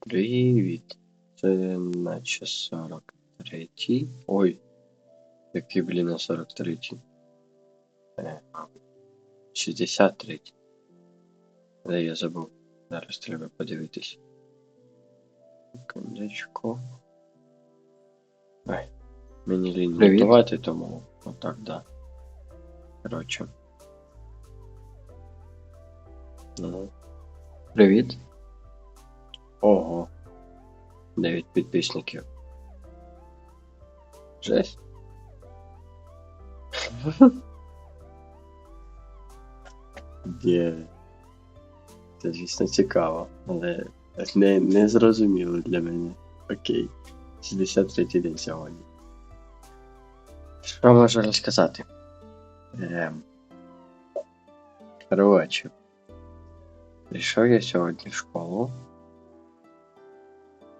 Привіт. Це наче 43. Ой. Який, блін, на 43. Е, 63. Але я забув. Зараз треба подивитись. Секундочку. Ай. Мені лінь Привіт. готувати, тому отак, да. Коротше. Ну. Привіт. Ого. 9 підписників. Жесть. Де. Це, звісно, цікаво, але не, не зрозуміло для мене. Окей. 63-й день сьогодні. Що можу розказати? Ем. Коротше. Прийшов я сьогодні в школу.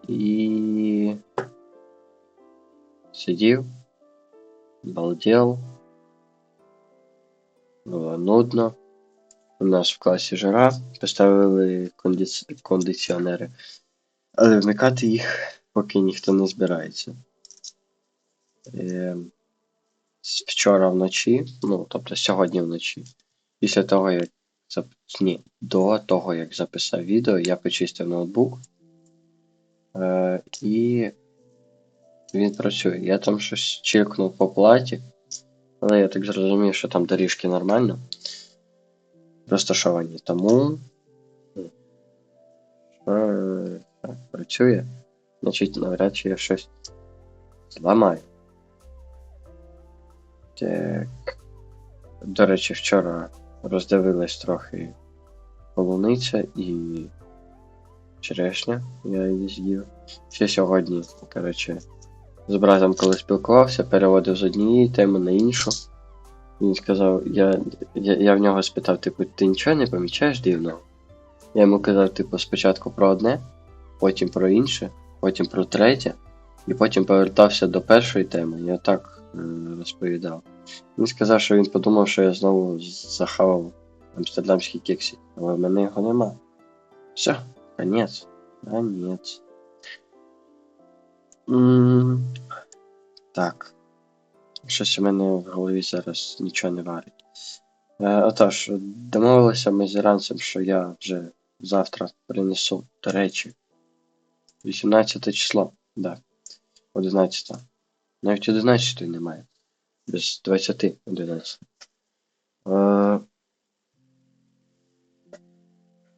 І сидів, балдел. Було нудно. У нас в класі жара, поставили кондиці... кондиціонери, але вмикати їх поки ніхто не збирається. Е... Вчора вночі, ну, тобто сьогодні вночі, після того, як. Ні, до того, як записав відео, я почистив ноутбук. Е, і він працює. Я там щось чекнув по платі, але я так зрозумів, що там доріжки нормально. Розташовані. Тому. е, так, працює. Значить, навряд чи я щось зламаю. Так. До речі, вчора роздивилась трохи полуниця і черешня, я її з'їв. Ще сьогодні, коротше, з братом, коли спілкувався, переводив з однієї теми на іншу. Він сказав, я, я, я в нього спитав, типу, ти нічого не помічаєш дивного? Я йому казав, типу, спочатку про одне, потім про інше, потім про третє, і потім повертався до першої теми. Я так е, розповідав. Він сказав, що він подумав, що я знову захавав амстердамський кексик, але в мене його нема. Все, Конець. М, Так. Щось у мене в голові зараз нічого не варить. Е, отож, домовилися ми з іранцем, що я вже завтра принесу, до речі. 18 число, да. 11. Навіть 11 немає. Без 20 11. Е,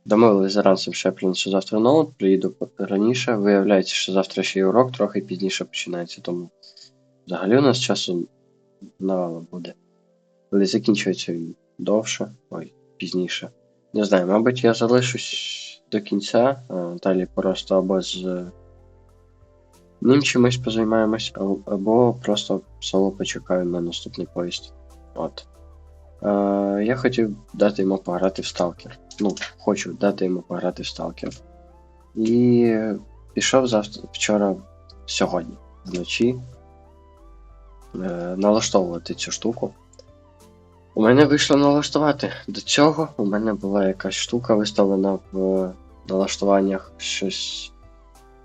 Домовились з ранцем, що я принесу завтра ноут, приїду раніше. Виявляється, що завтра ще й урок трохи пізніше починається, тому взагалі у нас часу навало буде. Але закінчується він довше, ой, пізніше. Не знаю, мабуть, я залишусь до кінця, далі просто або з ним чимось позаймаємось, або- або просто соло почекаю на наступний поїзд. От. Е, я хотів дати йому пограти в Сталкер. Ну, хочу дати йому пограти в Сталкер. І пішов завтра вчора, сьогодні, вночі, е, налаштовувати цю штуку. У мене вийшло налаштувати. До цього у мене була якась штука виставлена в налаштуваннях щось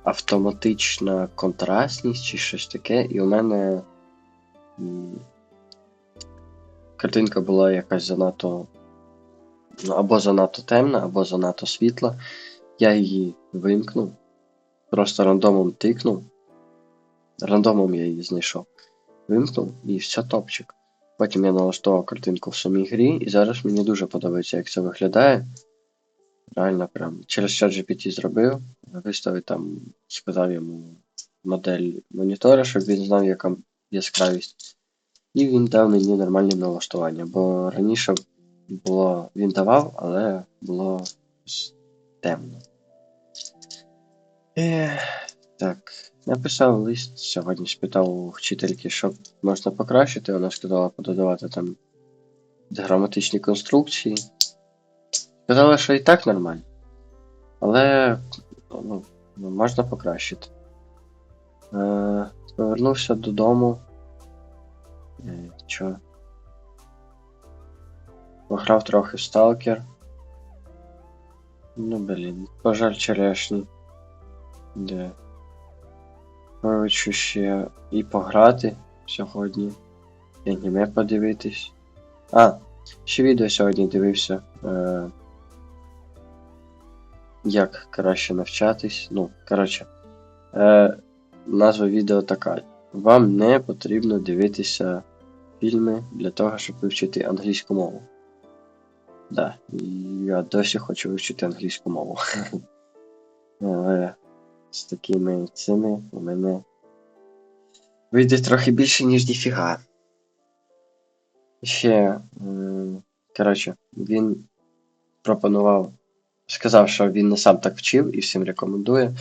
автоматична контрастність чи щось таке, і у мене картинка була якась занадто. Ну, або занадто темна, або занадто світла. Я її вимкнув, просто рандомом тикнув. Рандомом я її знайшов. Вимкнув і все топчик. Потім я налаштував картинку в самій грі, і зараз мені дуже подобається, як це виглядає. Реально прям через ChatGPT зробив, виставив там, сказав йому модель монітора, щоб він знав, яка яскравість. І він дав мені нормальні налаштування, бо раніше було він давав, але було темно. Ех, так, написав лист сьогодні, спитав у вчительки, що можна покращити. Вона сказала пододавати там граматичні конструкції. Сказала, що і так нормально. Але ну, можна покращити. Е, повернувся додому. Е, Чо? Пограв трохи в Сталкер. Ну, блін, пожар черешні. Де? Хочу ще і пограти сьогодні. І аніме подивитись. А, ще відео сьогодні дивився. Е, як краще навчатись. Ну, коротше. Е, назва відео така. Вам не потрібно дивитися фільми для того, щоб вивчити англійську мову. Да, я досі хочу вивчити англійську мову. Але з такими цими у мене вийде трохи більше, ніж ніфіга. Ще, коротше, він пропонував, сказав, що він не сам так вчив і всім рекомендує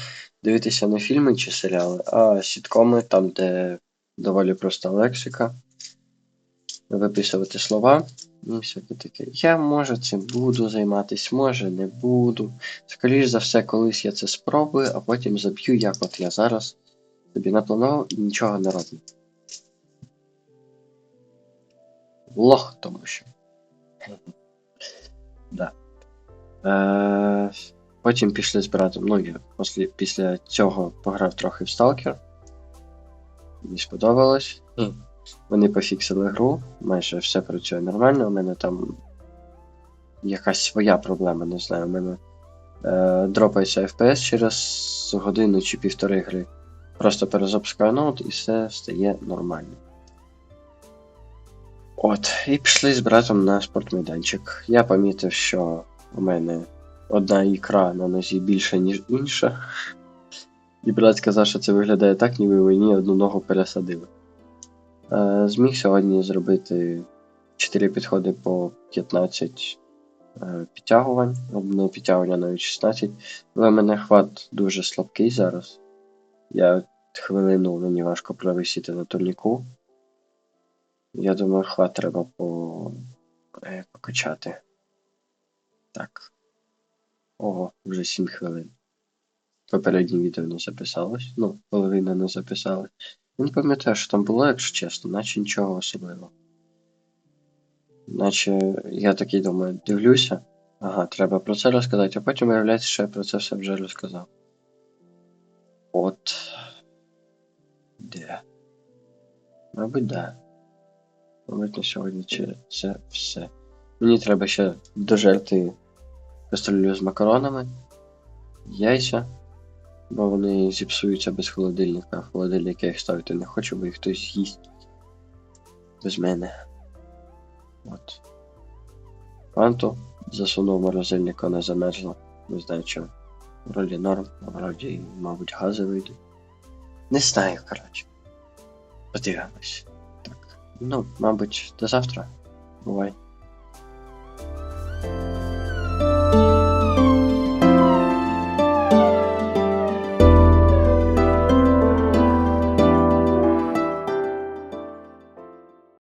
дивитися не фільми чи серіали, а сіткоми, там, де доволі проста лексика, виписувати слова і всяке таке. Я може цим буду займатися, може не буду. Скоріш за все, колись я це спробую, а потім заб'ю, як от я зараз собі напланував і нічого не роблю. Лох, тому що. Да. Е, потім пішли з братом. Ну, я після, після цього пограв трохи в Stalker. Мені сподобалось. Вони пофіксили гру, майже все працює нормально. У мене там якась своя проблема, не знаю. У мене е, дропається FPS через годину чи півтори гри. Просто перезапускаю ноут і все стає нормально. От, і пішли з братом на спортмайданчик. Я помітив, що у мене одна ікра на нозі більша, ніж інша. І брат сказав, що це виглядає так, ніби мені одну ногу пересадили. Е, зміг сьогодні зробити 4 підходи по 15 е, підтягувань, одне підтягування навіть 16. Але в мене хват дуже слабкий зараз. Я хвилину мені важко провисіти на турніку. Я думаю, хват треба по... е, покачати. Так. Ого, вже 7 хвилин. Попереднє відео не записалось. Ну, половина не записалась. Я не пам'ятаю, що там було, якщо чесно, наче нічого особливого. Наче я такий думаю, дивлюся. Ага, треба про це розказати, а потім виявляється, що я про це все вже розказав. От. Де? Мабуть, да. Мабуть, на сьогодні чи це все. Мені треба ще дожерти кастрюлю з макаронами, яйця, бо вони зіпсуються без холодильника. Холодильник я їх ставити не хочу, бо їх хтось їсть без мене. От. Фанту засунув морозильник, вона замерзла. Не знаю чого. Вроді норм, вроді, мабуть, гази вийдуть. Не знаю, коротше. Подивимось. Так. Ну, мабуть, до завтра. Бувай.